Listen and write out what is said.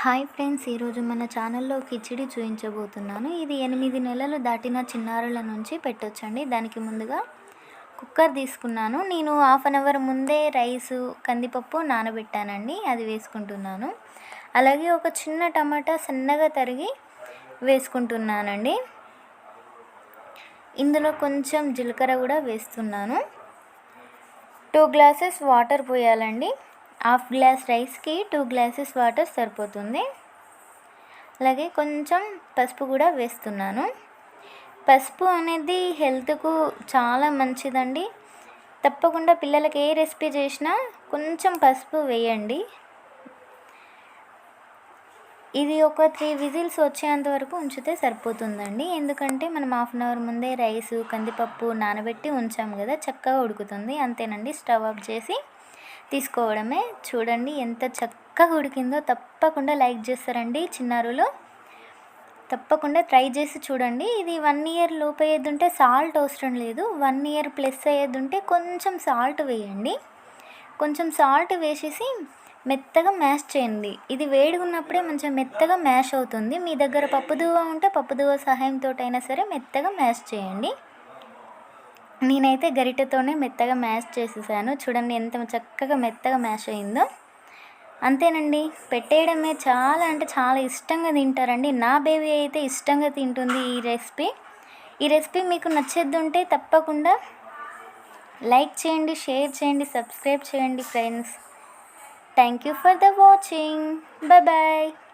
Hi friends ఈరోజు మన ఛానల్లో కిచిడి చూపించబోతున్నాను ఇది ఎనిమిది నెలలు దాటిన చిన్నారుల నుంచి పెట్టొచ్చండి. దానికి ముందుగా కుక్కర్ తీసుకున్నాను. నేను హాఫ్ అన్ అవర్ ముందే రైసు కందిపప్పు నానబెట్టానండి. అది వేసుకుంటున్నాను. అలాగే ఒక చిన్న టమాటా సన్నగా తరిగి వేసుకుంటున్నానండి. ఇందులో కొంచెం జీలకర్ర కూడా వేస్తున్నాను. టూ గ్లాసెస్ వాటర్ పోయాలండి. హాఫ్ గ్లాస్ రైస్కి టూ గ్లాసెస్ వాటర్ సరిపోతుంది. అలాగే కొంచెం పసుపు కూడా వేస్తున్నాను. పసుపు అనేది హెల్త్కు చాలా మంచిదండి. తప్పకుండా పిల్లలకి ఏ రెసిపీ చేసినా కొంచెం పసుపు వేయండి. ఇది ఒక త్రీ విజిల్స్ వచ్చేంత వరకు ఉంచితే సరిపోతుందండి. ఎందుకంటే మనం హాఫ్ అన్ అవర్ ముందే రైసు కందిపప్పు నానబెట్టి ఉంచాము కదా చక్కగా ఉడుకుతుంది. అంతేనండి స్టవ్ ఆఫ్ చేసి తీసుకోవడమే. చూడండి ఎంత చక్కగా ఉడికిందో. తప్పకుండా లైక్ చేస్తారండి చిన్నారులు. తప్పకుండా ట్రై చేసి చూడండి. ఇది వన్ ఇయర్ లోపు అయ్యేది ఉంటే సాల్ట్ అవసరం లేదు. వన్ ఇయర్ ప్లస్ అయ్యేది ఉంటే కొంచెం సాల్ట్ వేయండి. కొంచెం సాల్ట్ వేసేసి మెత్తగా మ్యాష్ చేయండి. ఇది వేడిగా ఉన్నప్పుడే మంచిగా మెత్తగా మ్యాష్ అవుతుంది. మీ దగ్గర పప్పుదువ ఉంటే పప్పుదువ సహాయంతో అయినా సరే మెత్తగా మ్యాష్ చేయండి. నేనైతే గరిటెతోనే మెత్తగా మ్యాష్ చేసేసాను. చూడండి ఎంత చక్కగా మెత్తగా మ్యాష్ అయిందో. అంతేనండి పెట్టేయడమే చాలా అంటే చాలా ఇష్టంగా తింటారండి. నా బేబీ అయితే ఇష్టంగా తింటుంది ఈ రెసిపీ. ఈ రెసిపీ మీకు నచ్చేద్దుంటే తప్పకుండా లైక్ చేయండి షేర్ చేయండి సబ్స్క్రైబ్ చేయండి friends. Thank you for the watching. Bye bye.